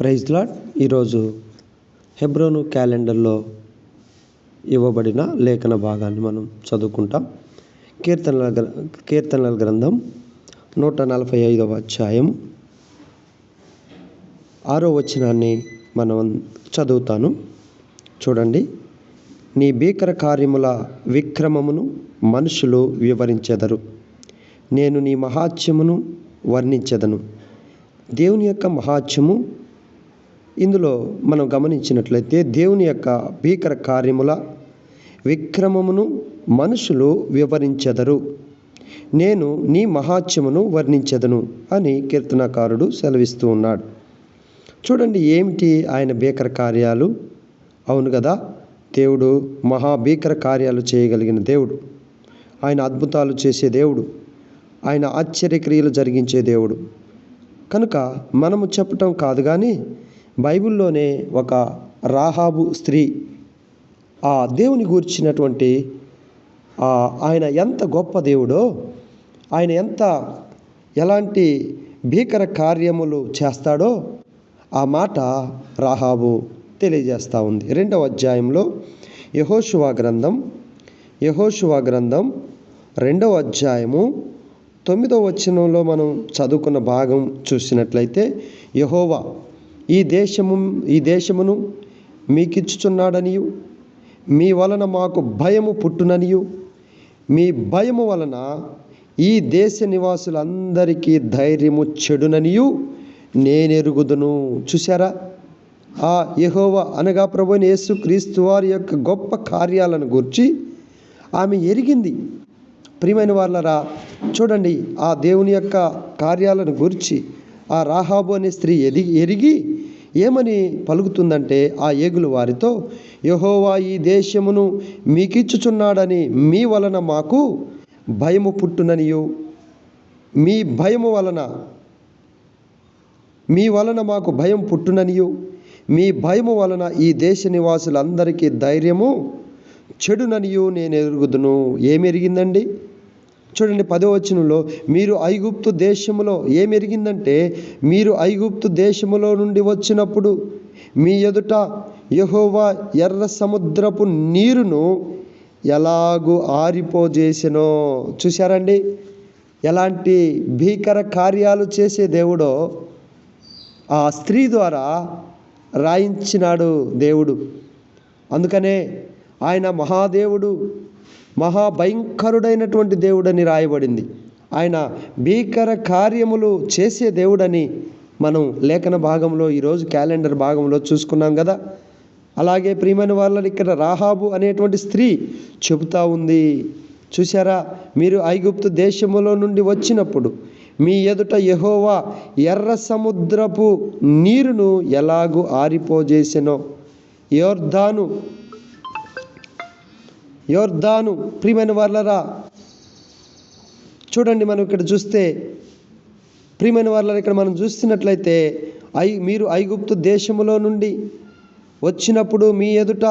Praise lord. ఈరోజు హెబ్రోను క్యాలెండర్లో ఇవ్వబడిన లేఖన భాగాన్ని మనం చదువుకుంటాం. కీర్తనల కీర్తనల గ్రంథం నూట నలభై ఐదవ అధ్యాయం. ఆరో వచనాన్ని మనం చదువుతాను. చూడండి. నీ భీకర కార్యముల విక్రమమును మనుషులు వివరించెదరు. నేను నీ మహాత్యమును వర్ణించెదను. దేవుని యొక్క మహాత్యము ఇందులో మనం గమనించినట్లయితే దేవుని యొక్క భీకర కార్యముల విక్రమమును మనుషులు వివరించెదరు. నేను నీ మహాత్యమును వర్ణించెదను అని కీర్తనకారుడు సెలవిస్తూ ఉన్నాడు. చూడండి ఏమిటి ఆయన భీకర కార్యాలు? అవును కదా దేవుడు మహా భీకర కార్యాలు చేయగలిగిన దేవుడు. ఆయన అద్భుతాలు చేసే దేవుడు. ఆయన ఆశ్చర్యక్రియలు జరిగించే దేవుడు. కనుక మనము చెప్పటం కాదు కానీ బైబిల్లోనే ఒక రాహాబు స్త్రీ ఆ దేవుని గూర్చినటువంటి ఆయన ఎంత గొప్ప దేవుడో ఆయన ఎంత ఎలాంటి భీకర కార్యములు చేస్తాడో ఆ మాట రాహాబు తెలియజేస్తూ ఉంది. రెండవ అధ్యాయంలో యహోషువా గ్రంథం యహోషువా గ్రంథం రెండవ అధ్యాయము తొమ్మిదవ వచనంలో మనం చదువుకున్న భాగం చూసినట్లయితే యహోవా ఈ దేశము ఈ దేశమును మీకిచ్చుచున్నాడనియు. మీ వలన మాకు భయము పుట్టుననియు. మీ భయము వలన ఈ దేశ నివాసులందరికీ ధైర్యము చెడుననియు. నేనెరుగుదును. చూసారా ఆ యహోవ అనగా ప్రభుని యేసు క్రీస్తు వారి యొక్క గొప్ప కార్యాలను గురించి ఆమె ఎరిగింది. ప్రియమైన వాళ్ళరా చూడండి ఆ దేవుని యొక్క కార్యాలను గురించి ఆ రాహాబు అనే స్త్రీ ఎదిగి ఎరిగి ఏమని పలుకుతుందంటే ఆ ఏగులు వారితో యహోవా ఈ దేశమును మీకిచ్చుచున్నాడని మీ వలన మాకు భయము పుట్టుననియు. మీ భయము వలన మీ వలన మాకు భయం పుట్టుననియు. మీ భయము వలన ఈ దేశ నివాసులందరికీ ధైర్యము చెడుననియు నేను ఎరుగుదును ఏమి ఎరిగిందండి చూడండి పదో వచనంలో మీరు ఐగుప్తు దేశములో ఏమెరిగిందంటే మీరు ఐగుప్తు దేశములో నుండి వచ్చినప్పుడు మీ ఎదుట యహోవా ఎర్ర సముద్రపు నీరును ఎలాగూ ఆరిపోజేసెనో చూశారండి? ఎలాంటి భీకర కార్యాలు చేసే దేవుడో ఆ స్త్రీ ద్వారా రాయించినాడు దేవుడు. అందుకనే ఆయన మహాదేవుడు మహాభయంకరుడైనటువంటి దేవుడని రాయబడింది. ఆయన భీకర కార్యములు చేసే దేవుడని మనం లేఖన భాగంలో ఈరోజు క్యాలెండర్ భాగంలో చూసుకున్నాం కదా. అలాగే ప్రియమైన వాళ్ళని ఇక్కడ రాహాబు అనేటువంటి స్త్రీ చెబుతా ఉంది. చూసారా మీరు ఐగుప్తు దేశములో నుండి వచ్చినప్పుడు మీ ఎదుట యహోవా ఎర్ర సముద్రపు నీరును ఎలాగూ ఆరిపోజేసెనో? యోర్ధాను యోర్ధాను ప్రియమైన వాళ్ళరా చూడండి మనం ఇక్కడ చూస్తే ప్రియమైన వాళ్ళ ఇక్కడ మనం చూస్తున్నట్లయితే ఐ మీరు ఐగుప్తు దేశములో నుండి వచ్చినప్పుడు మీ ఎదుట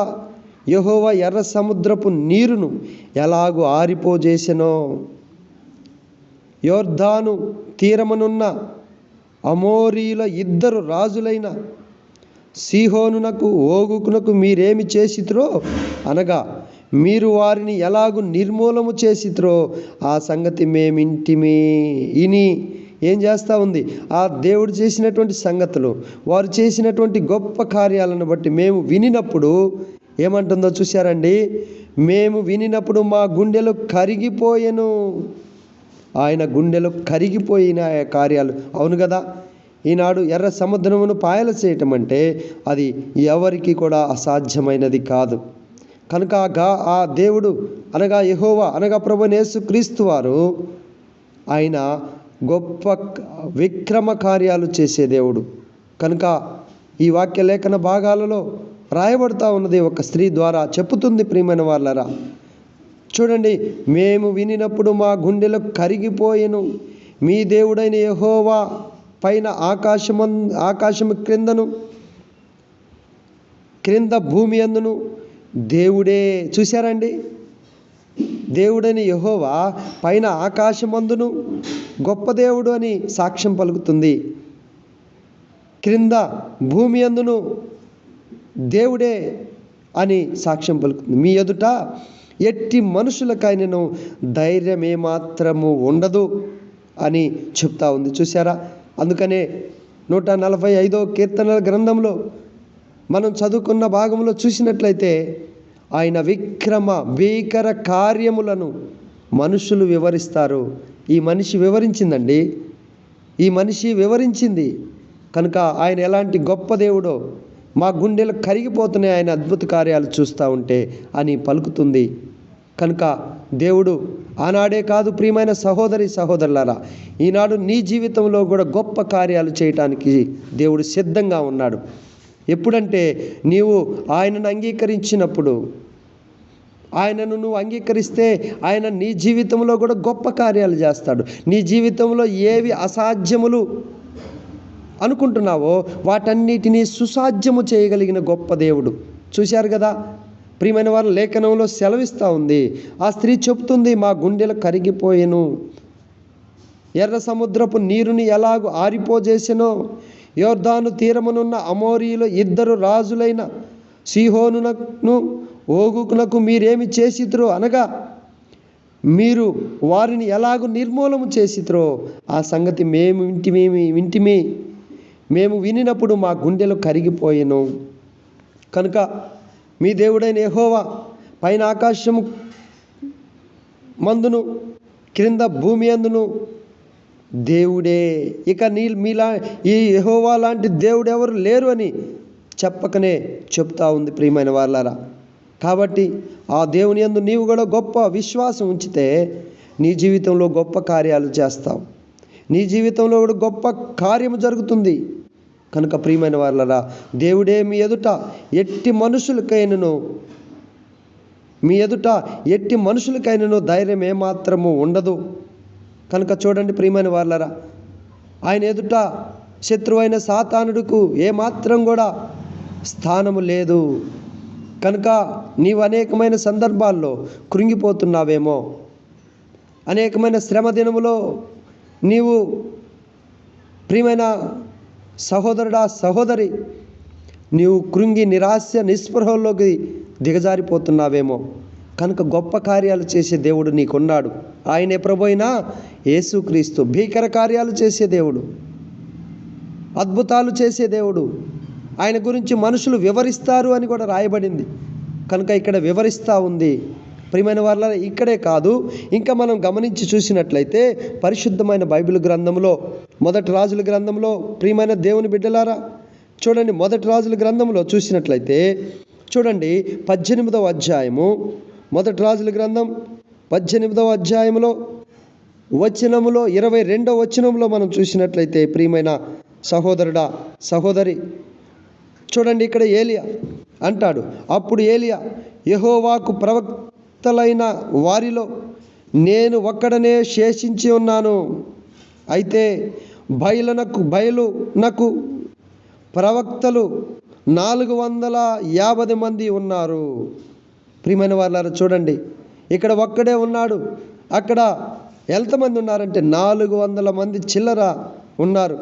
యెహోవా ఎర్ర సముద్రపు నీరును ఎలాగూ ఆరిపోజేసెనో. యోర్ధాను తీరమనున్న అమోరీల ఇద్దరు రాజులైన సీహోనునకు ఓగుకునకు మీరేమి చేసిత్రో అనగా మీరు వారిని ఎలాగు నిర్మూలము చేసిత్రో ఆ సంగతి మేమింటిమి. ఇని ఏం చేస్తూ ఉంది? ఆ దేవుడు చేసినటువంటి సంగతులు వారు చేసినటువంటి గొప్ప కార్యాలను బట్టి మేము వినినప్పుడు ఏమంటుందో చూశారండి? మేము వినినప్పుడు మా గుండెలు కరిగిపోయెను. ఆయన గుండెలు కరిగిపోయిన కార్యాలు. అవును కదా ఈనాడు ఎర్ర సముద్రమును పాయలు చేయటం అంటే అది ఎవరికి కూడా అసాధ్యమైనది కాదు. కనుక ఆ గా ఆ దేవుడు అనగా యహోవా అనగా ప్రభునేసు క్రీస్తు వారు ఆయన గొప్ప విక్రమ కార్యాలు చేసే దేవుడు. కనుక ఈ వాక్య లేఖన భాగాలలో రాయబడుతూ ఉన్నది ఒక స్త్రీ ద్వారా చెప్పుతుంది ప్రియమైన వాళ్ళరా చూడండి మేము వినినప్పుడు మా గుండెలు కరిగిపోయేను. మీ దేవుడైన యహోవా పైన ఆకాశమం ఆకాశము క్రిందను క్రింద భూమి అందును. దేవుడే చూశారండి? దేవుడని యహోవా పైన ఆకాశమందును గొప్ప దేవుడు అని సాక్ష్యం పలుకుతుంది. క్రింద భూమి అందును దేవుడే అని సాక్ష్యం పలుకుతుంది. మీ ఎదుట ఎట్టి మనుషులకైనను ధైర్యం ఏమాత్రము ఉండదు అని చెప్తా ఉంది. చూసారా అందుకనే నూట నలభై ఐదో కీర్తనల గ్రంథంలో మనం చదువుకున్న భాగంలో చూసినట్లయితే ఆయన విక్రమ భీకర కార్యములను మనుషులు వివరిస్తారు. ఈ మనిషి వివరించిందండి. ఈ మనిషి వివరించింది. కనుక ఆయన ఎలాంటి గొప్ప దేవుడో మా గుండెలు కరిగిపోతున్నాయి ఆయన అద్భుత కార్యాలు చూస్తూ ఉంటే అని పలుకుతుంది. కనుక దేవుడు ఆనాడే కాదు ప్రియమైన సహోదరి సహోదరులారా ఈనాడు నీ జీవితంలో కూడా గొప్ప కార్యాలు చేయటానికి దేవుడు సిద్ధంగా ఉన్నాడు. ఎప్పుడంటే నీవు ఆయనను అంగీకరించినప్పుడు ఆయనను నువ్వు అంగీకరిస్తే ఆయన నీ జీవితంలో కూడా గొప్ప కార్యాలు చేస్తాడు. నీ జీవితంలో ఏవి అసాధ్యములు అనుకుంటున్నావో వాటన్నిటినీ సుసాధ్యము చేయగలిగిన గొప్ప దేవుడు. చూశారు కదా? ప్రియమైన వారు లేఖనంలో సెలవిస్తూ ఉంది. ఆ స్త్రీ చెప్తుంది మా గుండెలు కరిగిపోయాను. ఎర్ర సముద్రపు నీరుని ఎలాగూ ఆరిపోజేసెనో యోర్ధాను తీరమునున్న అమోరీలో ఇద్దరు రాజులైన సిహోనునకు ఓగుకునకు మీరేమి చేసిద్రో అనగా మీరు వారిని ఎలాగూ నిర్మూలము చేసిత్రో ఆ సంగతి మేము ఇంటిమేమి వింటిమి. మేము వినినప్పుడు మా గుండెలు కరిగిపోయాను. కనుక మీ దేవుడైన ఎహోవా పైన ఆకాశము మందును క్రింద భూమి అందును దేవుడే. ఇక నీ మీలా ఈ యహోవా లాంటి దేవుడు ఎవరు లేరు అని చెప్పకనే చెప్తా ఉంది ప్రియమైన వాళ్ళారా కాబట్టి ఆ దేవుని యందు నీవు కూడా గొప్ప విశ్వాసం ఉంచితే నీ జీవితంలో గొప్ప కార్యాలు చేస్తావు. నీ జీవితంలో కూడా గొప్ప కార్యము జరుగుతుంది. కనుక ప్రియమైన వాళ్ళరా దేవుడే మీ ఎదుట ఎట్టి మనుషులకైనను మీ ఎదుట ఎట్టి మనుషులకైనను ధైర్యం ఏమాత్రము ఉండదు. కనుక చూడండి ప్రియమైన వాళ్ళరా ఆయన ఎదుట శత్రువైన సాతానుడుకు ఏమాత్రం కూడా స్థానము లేదు. కనుక నీవు అనేకమైన సందర్భాల్లో కృంగిపోతున్నావేమో. అనేకమైన శ్రమ దినములో నీవు ప్రియమైన సహోదరుడా సహోదరి నీవు కృంగి నిరాశ నిస్పృహల్లోకి దిగజారిపోతున్నావేమో. కనుక గొప్ప కార్యాలు చేసే దేవుడు నీకున్నాడు. ఆయనే ప్రభోయినా యేసుక్రీస్తు భీకర కార్యాలు చేసే దేవుడు. అద్భుతాలు చేసే దేవుడు. ఆయన గురించి మనుషులు వివరిస్తారు అని కూడా రాయబడింది. కనుక ఇక్కడ వివరిస్తూ ఉంది. ప్రియమైన వాళ్ళ ఇక్కడే కాదు ఇంకా మనం గమనించి చూసినట్లయితే పరిశుద్ధమైన బైబిల్ గ్రంథంలో మొదటి రాజుల గ్రంథంలో ప్రియమైన దేవుని బిడ్డలారా చూడండి మొదటి రాజుల గ్రంథంలో చూసినట్లయితే చూడండి పద్దెనిమిదవ అధ్యాయము మొదటి రాజుల గ్రంథం పద్దెనిమిదవ అధ్యాయంలో వచనములో ఇరవై రెండవ వచనంలో మనం చూసినట్లయితే ప్రియమైన సహోదరుడా సహోదరి చూడండి ఇక్కడ ఏలియా అంటాడు. అప్పుడు ఏలియా యహోవాకు ప్రవక్తలైన వారిలో నేను ఒక్కడనే శేషించి ఉన్నాను. అయితే బయలునకు బయలునకు ప్రవక్తలు నాలుగు వందల యాభై మంది ఉన్నారు. ప్రియమైన వాళ్ళారా చూడండి. ఇక్కడ ఒక్కడే ఉన్నాడు. అక్కడ ఎంతమంది ఉన్నారంటే నాలుగు వందల మంది చిల్లర ఉన్నారు.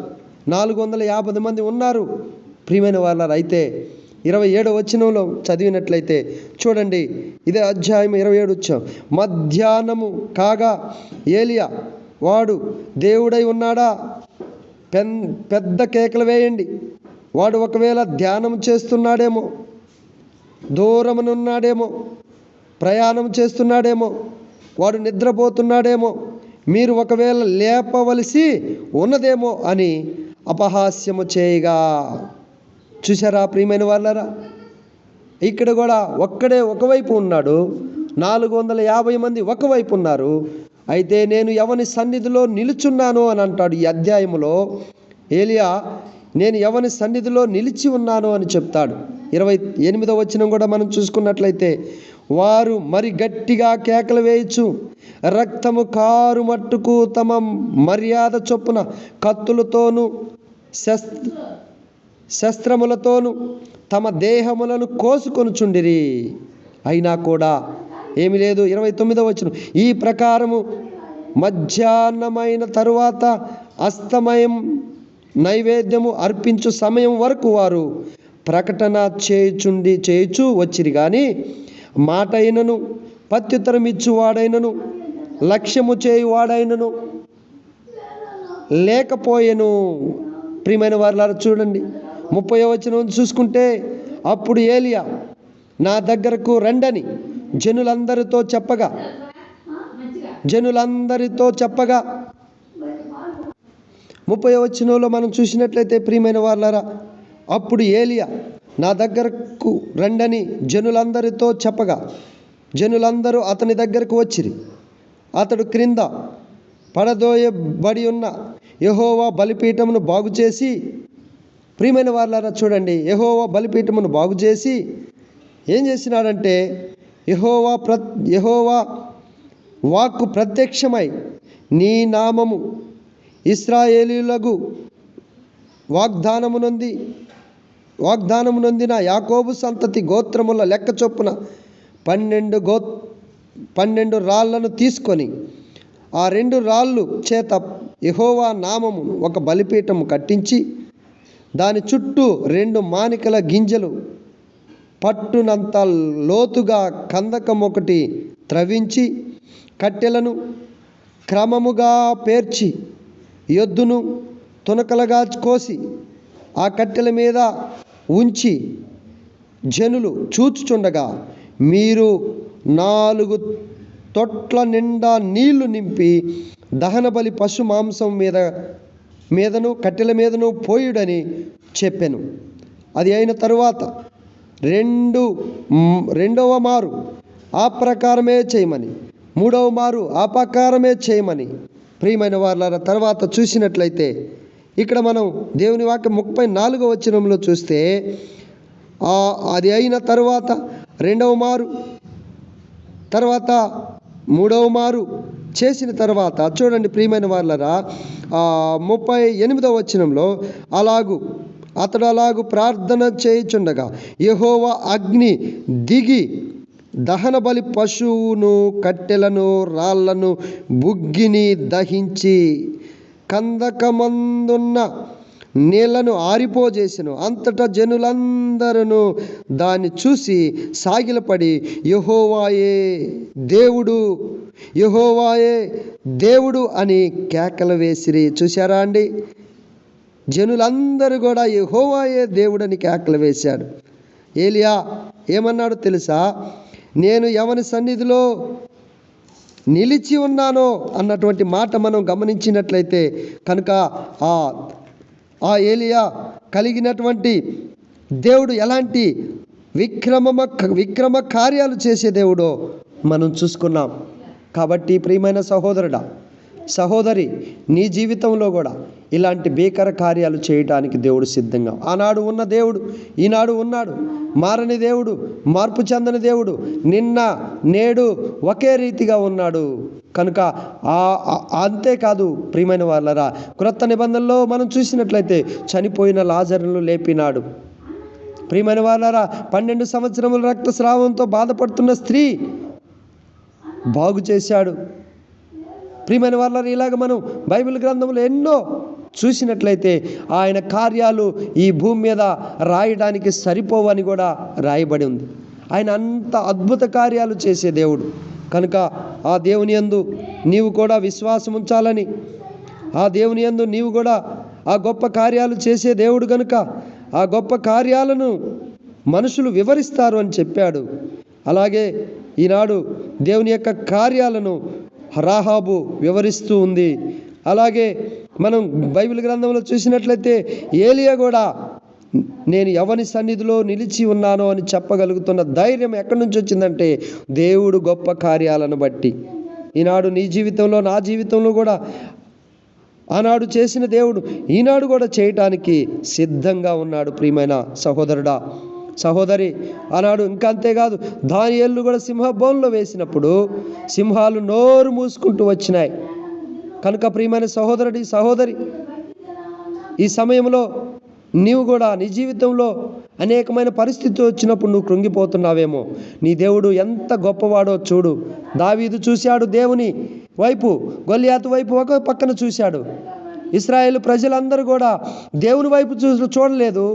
నాలుగు వందల యాభై మంది ఉన్నారు. ప్రియమైన వాళ్ళారు అయితే ఇరవై ఏడు వచనంలో చదివినట్లయితే చూడండి. ఇదే అధ్యాయం ఇరవై ఏడు వచ్చాం. మధ్యాహ్నము కాగా ఏలియా వాడు దేవుడై ఉన్నాడా? పెన్ పెద్ద కేకలు వేయండి. వాడు ఒకవేళ ధ్యానం చేస్తున్నాడేమో. దూరమునున్నాడేమో ప్రయాణం చేస్తున్నాడేమో వాడు నిద్రపోతున్నాడేమో మీరు ఒకవేళ లేపవలసి ఉన్నదేమో అని అపహాస్యము చేయగా. చూసారా ప్రియమైన వాళ్ళరా ఇక్కడ కూడా ఒక్కడే ఒకవైపు ఉన్నాడు. నాలుగు వందల యాభై మంది ఒకవైపు ఉన్నారు. అయితే నేను ఎవని సన్నిధిలో నిలుచున్నాను అని అంటాడు ఈ అధ్యాయములో. ఏలియా నేను ఎవని సన్నిధిలో నిలిచి ఉన్నాను అని చెప్తాడు. ఇరవై ఎనిమిదో వచనం కూడా మనం చూసుకున్నట్లయితే వారు మరి గట్టిగా కేకలు వేయచ్చు రక్తము కారు మట్టుకు తమ మర్యాద చొప్పున కత్తులతోనూ శస్త్ర శస్త్రములతోనూ తమ దేహములను కోసుకొనుచుండిరి. అయినా కూడా ఏమి లేదు. ఇరవై తొమ్మిదో వచ్చిన ఈ ప్రకారము మధ్యాహ్నమైన తరువాత అస్తమయం నైవేద్యము అర్పించు సమయం వరకు వారు ప్రకటన చేయుచుండి చేయుచు వచ్చిరి కానీ మాట అయినను ప్రత్యుత్తరం ఇచ్చువాడైనను లక్ష్యము చేయువాడైనను లేకపోయేను. ప్రియమైన వారులారా చూడండి. ముప్పై వచనం చూసుకుంటే అప్పుడు ఏలియా నా దగ్గరకు రండని జనులందరితో చెప్పగా జనులందరితో చెప్పగా ముప్పై వచ్చినంలో మనం చూసినట్లయితే ప్రియమైన వాళ్ళరా అప్పుడు ఏలియా నా దగ్గరకు రండని జనులందరితో చెప్పగా జనులందరూ అతని దగ్గరకు వచ్చిరి. అతడు క్రింద పడదోయబడి ఉన్న యహోవా బలిపీఠమును బాగు చేసి ప్రియమైన వాళ్ళారా చూడండి యహోవా బలిపీఠమును బాగు చేసి ఏం చేసినాడంటే యహోవా ప్ర యహోవా వాక్కు ప్రత్యక్షమై నీ నామము ఇస్రాయేలీలకు వాగ్దానమునంది వాగ్దానమునందిన యాకోబు సంతతి గోత్రముల లెక్క చొప్పున పన్నెండు గో పన్నెండు రాళ్ళను తీసుకొని ఆ రెండు రాళ్ళు చేత యహోవా నామము ఒక బలిపీఠము కట్టించి దాని చుట్టూ రెండు మానికల గింజలు పట్టునంత లోతుగా కందకం ఒకటి త్రవించి కట్టెలను క్రమముగా పేర్చి ఎద్దును తునకలుగా కోసి ఆ కట్టెల మీద ఉంచి జనులు చూచుచుండగా మీరు నాలుగు తొట్ల నిండా నీళ్ళు నింపి దహనబలి పశు మాంసం మీద మీదను కట్టెల మీదను పోయుడని చెప్పాను. అది అయిన తరువాత రెండు రెండవ మారు ఆ ప్రకారమే చేయమని మూడవ మారు ఆ ప్రకారమే చేయమని ప్రియమైన వాళ్ళ తర్వాత చూసినట్లయితే ఇక్కడ మనం దేవుని వాక్యం ముప్పై నాలుగో వచనంలో చూస్తే అది అయిన తర్వాత రెండవ మారు తర్వాత మూడవ మారు చేసిన తర్వాత చూడండి ప్రియమైన వాళ్ళరా ముప్పై ఎనిమిదవ వచనంలో అలాగు అతడు అలాగు ప్రార్థన చేయుచుండగా యెహోవా అగ్ని దిగి దహన బలి పశువును కట్టెలను రాళ్ళను బుగ్గిని దహించి కందకమందున్న నీళ్ళను ఆరిపోజేసెను. అంతటా జనులందరూ దాన్ని చూసి సాగిలపడి యహోవాయే దేవుడు యహోవాయే దేవుడు అని కేకలు వేసిరి. చూశారా అండి? జనులందరూ కూడా యహోవాయే దేవుడని కేకలు వేశాడు ఏలియా ఏమన్నాడు తెలుసా? నేను ఎవరి సన్నిధిలో నిలిచి ఉన్నానో అన్నటువంటి మాట మనం గమనించినట్లయితే కనుక ఆ ఆ ఏలియా కలిగినటువంటి దేవుడు ఎలాంటి విక్రమ విక్రమ కార్యాలు చేసే దేవుడో మనం చూసుకున్నాం. కాబట్టి ప్రియమైన సహోదరుడా సహోదరి నీ జీవితంలో కూడా ఇలాంటి భీకర కార్యాలు చేయటానికి దేవుడు సిద్ధంగా ఆనాడు ఉన్న దేవుడు ఈనాడు ఉన్నాడు. మారని దేవుడు మార్పు చెందని దేవుడు నిన్న నేడు ఒకే రీతిగా ఉన్నాడు. కనుక ఆ అంతేకాదు ప్రియమైన వాళ్ళరా క్రొత్త నిబంధనలో మనం చూసినట్లయితే చనిపోయిన లాజరును లేపినాడు. ప్రియమైన వాళ్ళరా పన్నెండు సంవత్సరముల రక్తస్రావంతో బాధపడుతున్న స్త్రీ బాగు చేశాడు. ప్రియమైన వాళ్ళ ఇలాగ మనం బైబిల్ గ్రంథంలో ఎన్నో చూసినట్లయితే ఆయన కార్యాలు ఈ భూమి మీద రాయడానికి సరిపోవని కూడా రాయబడి ఉంది. ఆయన అంత అద్భుత కార్యాలు చేసే దేవుడు. కనుక ఆ దేవుని యందు నీవు కూడా విశ్వాసం ఉంచాలని ఆ దేవుని యందు నీవు కూడా ఆ గొప్ప కార్యాలు చేసే దేవుడు కనుక ఆ గొప్ప కార్యాలను మనుషులు వివరిస్తారు అని చెప్పాడు. అలాగే ఈనాడు దేవుని యొక్క కార్యాలను రాహాబు వివరిస్తూ ఉంది. అలాగే మనం బైబిల్ గ్రంథంలో చూసినట్లయితే ఏలియా కూడా నేను ఎవరి సన్నిధిలో నిలిచి ఉన్నానో అని చెప్పగలుగుతున్న ధైర్యం ఎక్కడి నుంచి వచ్చిందంటే దేవుడు గొప్ప కార్యాలను బట్టి. ఈనాడు నీ జీవితంలో నా జీవితంలో కూడా ఆనాడు చేసిన దేవుడు ఈనాడు కూడా చేయటానికి సిద్ధంగా ఉన్నాడు ప్రియమైన సహోదరుడా. సహోదరి ఆనాడు ఇంకా అంతేకాదు దాని ఏళ్ళు కూడా సింహబోన్లో వేసినప్పుడు సింహాలు నోరు మూసుకుంటూ వచ్చినాయి. కనుక ప్రియమైన సహోదరుడి సహోదరి ఈ సమయంలో నీవు కూడా నీ జీవితంలో అనేకమైన పరిస్థితి వచ్చినప్పుడు నువ్వు కృంగిపోతున్నావేమో. నీ దేవుడు ఎంత గొప్పవాడో చూడు. దావీదు చూశాడు దేవుని వైపు గొల్లియాతు వైపు ఒక పక్కన చూశాడు. ఇస్రాయేల్ ప్రజలందరూ కూడా దేవుని వైపు చూ చూడలేదు.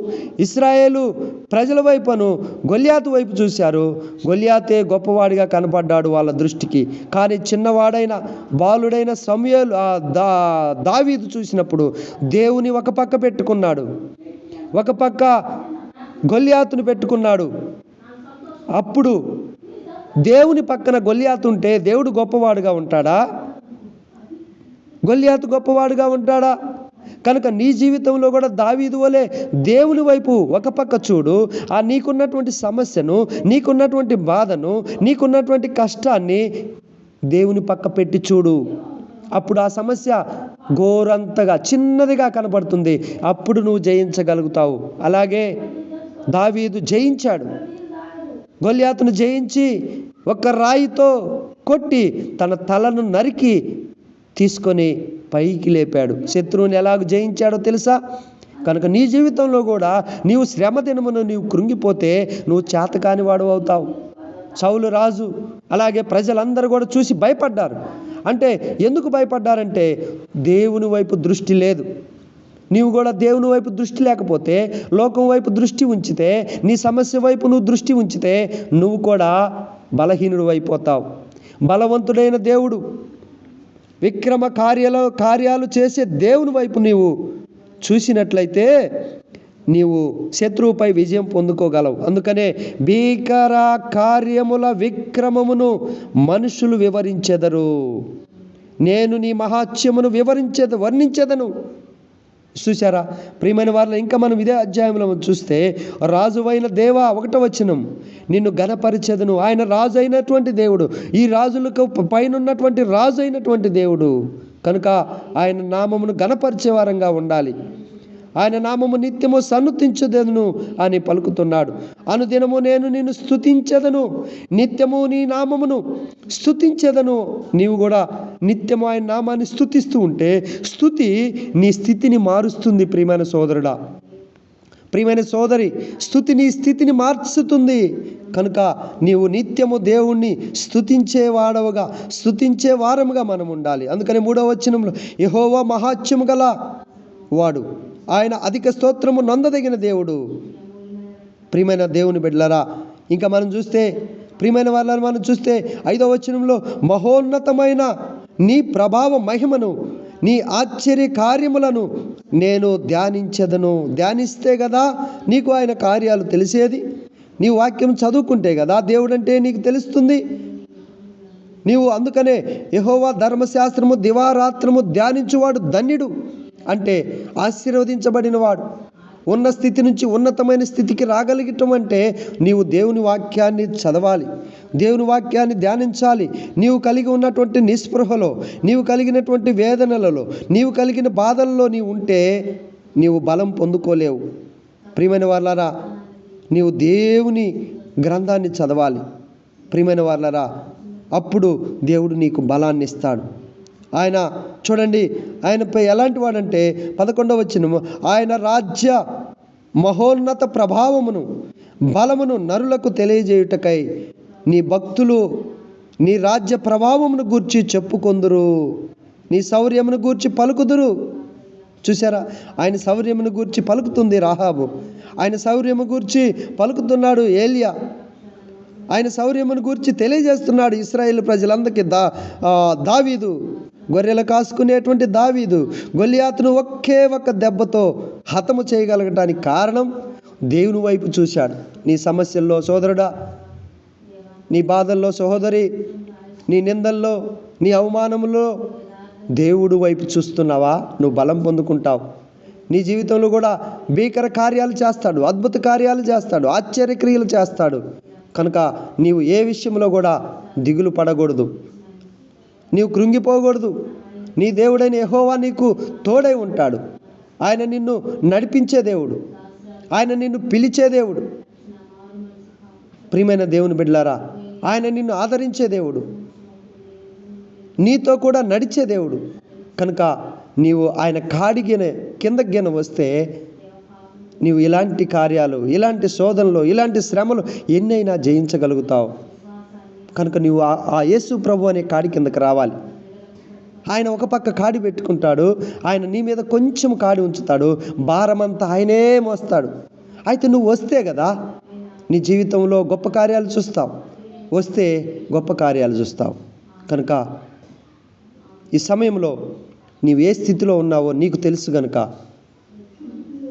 ఇస్రాయేలు ప్రజల వైపును గొల్యాతు వైపు చూశారు. గొల్యాతే గొప్పవాడిగా కనపడ్డాడు వాళ్ళ దృష్టికి. కానీ చిన్నవాడైన బాలుడైన సమయలు దా దావీదు చూసినప్పుడు దేవుని ఒక పక్క పెట్టుకున్నాడు. ఒక పక్క గొల్యాతును పెట్టుకున్నాడు. అప్పుడు దేవుని పక్కన గొల్యాతు ఉంటే దేవుడు గొప్పవాడుగా ఉంటాడా? గొల్యాతు గొప్పవాడుగా ఉంటాడా? కనుక నీ జీవితంలో కూడా దావీదు వలె దేవుని వైపు ఒక పక్క చూడు. ఆ నీకున్నటువంటి సమస్యను నీకున్నటువంటి బాధను నీకున్నటువంటి కష్టాన్ని దేవుని పక్క పెట్టి చూడు. అప్పుడు ఆ సమస్య ఘోరంతగా చిన్నదిగా కనబడుతుంది అప్పుడు నువ్వు జయించగలుగుతావు. అలాగే దావీదు జయించాడు. గొల్యాతును జయించి ఒక రాయితో కొట్టి తన తలను నరికి తీసుకొని పైకి లేపాడు. శత్రువుని ఎలాగ జయించాడో తెలుసా? కనుక నీ జీవితంలో కూడా నీవు శ్రమ దినమును నీవు కృంగిపోతే నువ్వు చేతకాని వాడు అవుతావు. సౌలు రాజు అలాగే ప్రజలందరూ కూడా చూసి భయపడ్డారు. అంటే ఎందుకు భయపడ్డారంటే దేవుని వైపు దృష్టి లేదు. నీవు కూడా దేవుని వైపు దృష్టి లేకపోతే లోకం వైపు దృష్టి ఉంచితే నీ సమస్య వైపు నువ్వు దృష్టి ఉంచితే నువ్వు కూడా బలహీనుడు అయిపోతావు. బలవంతుడైన దేవుడు. విక్రమ కార్యాలు కార్యాలు చేసే దేవుని వైపు నీవు చూసినట్లయితే నీవు శత్రువుపై విజయం పొందుకోగలవు. అందుకనే భీకర కార్యముల విక్రమమును మనుషులు వివరించెదరు. నేను నీ మహాత్యమును వివరించేది వర్ణించేదను. చూసారా ప్రియమైన వారిలో ఇంకా మనం ఇదే అధ్యాయంలో చూస్తే రాజువైన దేవా ఒకటో వచనం నిన్ను ఘనపరిచేదను ఆయన రాజు అయినటువంటి దేవుడు. ఈ రాజులకు పైన ఉన్నటువంటి రాజు అయినటువంటి దేవుడు. కనుక ఆయన నామమును గణపరిచే వారంగా ఉండాలి. ఆయన నామము నిత్యము సన్నుతించదను అని పలుకుతున్నాడు. అనుదినము నేను నిన్ను స్థుతించదను నిత్యము నీ నామమును స్థుతించదను నీవు కూడా నిత్యము ఆయన నామాన్ని స్తుతిస్తూ ఉంటే స్తుతి నీ స్థితిని మారుస్తుంది ప్రియమైన సోదరుడా. ప్రియమైన సోదరి స్థుతి నీ స్థితిని మార్చుతుంది. కనుక నీవు నిత్యము దేవుణ్ణి స్థుతించే వాడవుగా స్థుతించే వారముగా మనం ఉండాలి అందుకని మూడవ వచనంలో యహోవా మహాత్యము గల వాడు ఆయన అధిక స్తోత్రము నొందదగిన దేవుడు. ప్రియమైన దేవుని బిడ్డలరా ఇంకా మనం చూస్తే ప్రియమైన వాళ్ళని మనం చూస్తే ఐదవ వచనంలో మహోన్నతమైన నీ ప్రభావ మహిమను నీ ఆశ్చర్య కార్యములను నేను ధ్యానించదను. ధ్యానిస్తే కదా నీకు ఆయన కార్యాలు తెలిసేది. నీ వాక్యం చదువుకుంటే కదా దేవుడంటే నీకు తెలుస్తుంది. నీవు అందుకనే యహోవా ధర్మశాస్త్రము దివారాత్రము ధ్యానించువాడు ధన్యుడు. అంటే ఆశీర్వదించబడిన వాడు. ఉన్న స్థితి నుంచి ఉన్నతమైన స్థితికి రాగలిగటం అంటే నీవు దేవుని వాక్యాన్ని చదవాలి. దేవుని వాక్యాన్ని ధ్యానించాలి. నీవు కలిగి ఉన్నటువంటి నిస్పృహలో నీవు కలిగినటువంటి వేదనలలో నీవు కలిగిన బాధల్లో నీవు ఉంటే నీవు బలం పొందుకోలేవు. ప్రియమైన వాళ్ళరా నీవు దేవుని గ్రంథాన్ని చదవాలి. ప్రియమైన వాళ్ళరా అప్పుడు దేవుడు నీకు బలాన్ని ఇస్తాడు ఆయన చూడండి ఆయనపై ఎలాంటి వాడంటే పదకొండవ వచ్చినము ఆయన రాజ్య మహోన్నత ప్రభావమును బలమును నరులకు తెలియజేయుటకై నీ భక్తులు నీ రాజ్య ప్రభావమును గూర్చి చెప్పుకొందురు. నీ శౌర్యమును గూర్చి పలుకుదురు. చూసారా ఆయన శౌర్యమును గూర్చి పలుకుతుంది రాహాబు. ఆయన శౌర్యము గూర్చి పలుకుతున్నాడు ఏలియా. ఆయన శౌర్యమును గూర్చి తెలియజేస్తున్నాడు ఇస్రాయేల్ ప్రజలందరికీ దా దావీదు. గొర్రెలు కాసుకునేటువంటి దావీదు. గొల్లియాతును ఒకే ఒక్క దెబ్బతో హతము చేయగలగటానికి కారణం దేవుని వైపు చూశాడు. నీ సమస్యల్లో సోదరుడా నీ బాధల్లో సహోదరి నీ నిందల్లో నీ అవమానంలో దేవుడు వైపు చూస్తున్నావా? నువ్వు బలం పొందుకుంటావు. నీ జీవితంలో కూడా భీకర కార్యాలు చేస్తాడు అద్భుత కార్యాలు చేస్తాడు ఆశ్చర్యక్రియలు చేస్తాడు. కనుక నీవు ఏ విషయంలో కూడా దిగులు పడకూడదు. నీవు కృంగిపోకూడదు. నీ దేవుడైన యహోవా నీకు తోడై ఉంటాడు. ఆయన నిన్ను నడిపించే దేవుడు. ఆయన నిన్ను పిలిచే దేవుడు. ప్రియమైన దేవుని బిడ్డలారా ఆయన నిన్ను ఆదరించే దేవుడు. నీతో కూడా నడిచే దేవుడు. కనుక నీవు ఆయన కాడిగిన కిందగిన వస్తే నీవు ఇలాంటి కార్యాలు ఇలాంటి శోధనలు ఇలాంటి శ్రమలు ఎన్నైనా జయించగలుగుతావు. కనుక నువ్వు ఆ- ఆ యేసు ప్రభు అనే కాడి కిందకి రావాలి. ఆయన ఒక పక్క కాడి పెట్టుకుంటాడు ఆయన నీ మీద కొంచెం కాడి ఉంచుతాడు భారమంతా ఆయనే మోస్తాడు. అయితే నువ్వు వస్తే కదా నీ జీవితంలో గొప్ప కార్యాలు చూస్తావు. వస్తే గొప్ప కార్యాలు చూస్తావు. కనుక ఈ సమయంలో నీవు ఏ స్థితిలో ఉన్నావో నీకు తెలుసు గనుక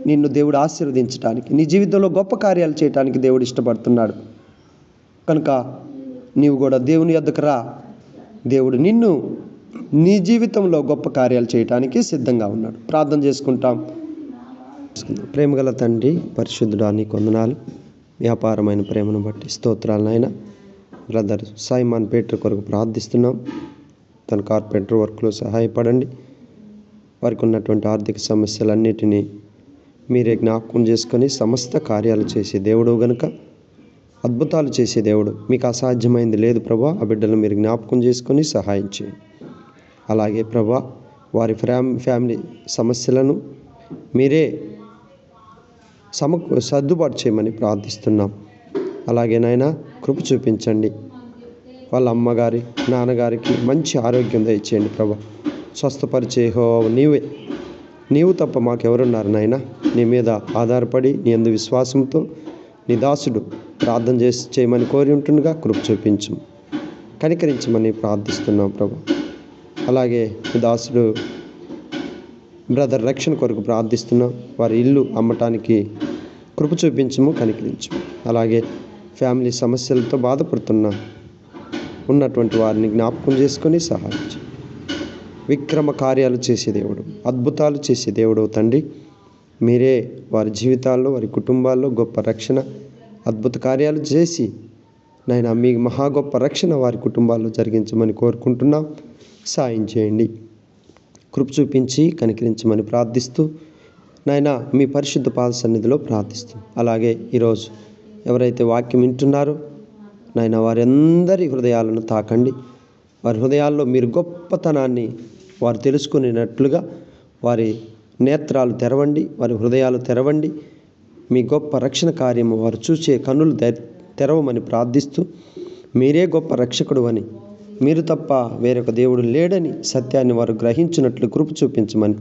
నిన్ను దేవుడు ఆశీర్వదించడానికి నీ జీవితంలో గొప్ప కార్యాలు చేయడానికి దేవుడు ఇష్టపడుతున్నాడు. కనుక నీవు కూడా దేవుని యొద్దకు రా. దేవుడు నిన్ను నీ జీవితంలో గొప్ప కార్యాలు చేయటానికి సిద్ధంగా ఉన్నాడు. ప్రార్థన చేసుకుంటాం. ప్రేమగల తండ్రి పరిశుద్ధుడా నీ కొందనాలు వ్యాపారమైన ప్రేమను బట్టి స్తోత్రాలనైనా బ్రదర్ సాయిమాన్ పేటర్ కొరకు ప్రార్థిస్తున్నాం. తన కార్పెంటర్ వర్క్లో సహాయపడండి. వారికి ఉన్నటువంటి ఆర్థిక సమస్యలన్నిటినీ మీరే జ్ఞాపకం చేసుకొని సమస్త కార్యాలు చేసే దేవుడు గనుక అద్భుతాలు చేసే దేవుడు. మీకు అసాధ్యమైంది లేదు ప్రభా. ఆ బిడ్డలను మీరు జ్ఞాపకం చేసుకొని సహాయం చేయండి. అలాగే ప్రభా వారి ఫ్యామ్ ఫ్యామిలీ సమస్యలను మీరే సమకు సర్దుబాటు చేయమని ప్రార్థిస్తున్నాం. అలాగే నాయన కృప చూపించండి. వాళ్ళ అమ్మగారి నాన్నగారికి మంచి ఆరోగ్యం దయచేయండి ప్రభా. స్వస్థపరిచే హో నీవే. నీవు తప్ప మాకెవరున్నారు నాయన? నీ మీద ఆధారపడి నీ అందు విశ్వాసంతో నీ దాసుడు ప్రార్థన చేసి చేయమని కోరి ఉంటుండగా కృప చూపించు. కనికరించమని ప్రార్థిస్తున్నాం ప్రభు. అలాగే దాసుడు బ్రదర్ రక్షణ కొరకు ప్రార్థిస్తున్నాం వారి ఇల్లు అమ్మటానికి కృప చూపించము కనికరించు అలాగే ఫ్యామిలీ సమస్యలతో బాధపడుతున్న ఉన్నటువంటి వారిని జ్ఞాపకం చేసుకొని సహాయించు విక్రమ కార్యాలు చేసే దేవుడు అద్భుతాలు చేసే దేవుడు తండ్రి. మీరే వారి జీవితాల్లో వారి కుటుంబాల్లో గొప్ప రక్షణ అద్భుత కార్యాలు చేసి నాయన మీ మహా గొప్ప రక్షణ వారి కుటుంబాల్లో జరిగించమని కోరుకుంటున్నాం. సాయం చేయండి. కృప చూపించి కనికరించమని ప్రార్థిస్తూ నాయన మీ పరిశుద్ధ పాద సన్నిధిలో ప్రార్థిస్తూ. అలాగే ఈరోజు ఎవరైతే వాక్యం వింటున్నారో నాయన వారందరి హృదయాలను తాకండి. వారి హృదయాల్లో మీరు గొప్పతనాన్ని వారు తెలుసుకునేటట్లుగా వారి నేత్రాలు తెరవండి వారి హృదయాలు తెరవండి. మీ గొప్ప రక్షణ కార్యము వారు చూసే కన్నులు తెరవమని ప్రార్థిస్తూ మీరే గొప్ప రక్షకుడు అని. మీరు తప్ప వేరొక దేవుడు లేడని సత్యాన్ని వారు గ్రహించినట్లు కృప చూపించమని.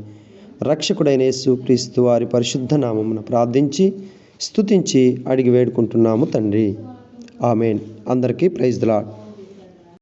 రక్షకుడైన యేసు క్రీస్తు వారి పరిశుద్ధ నామమున ప్రార్థించి స్తుతించి అడిగి వేడుకుంటున్నాము తండ్రి. ఆమెన్. అందరికీ ప్రైజ్ ద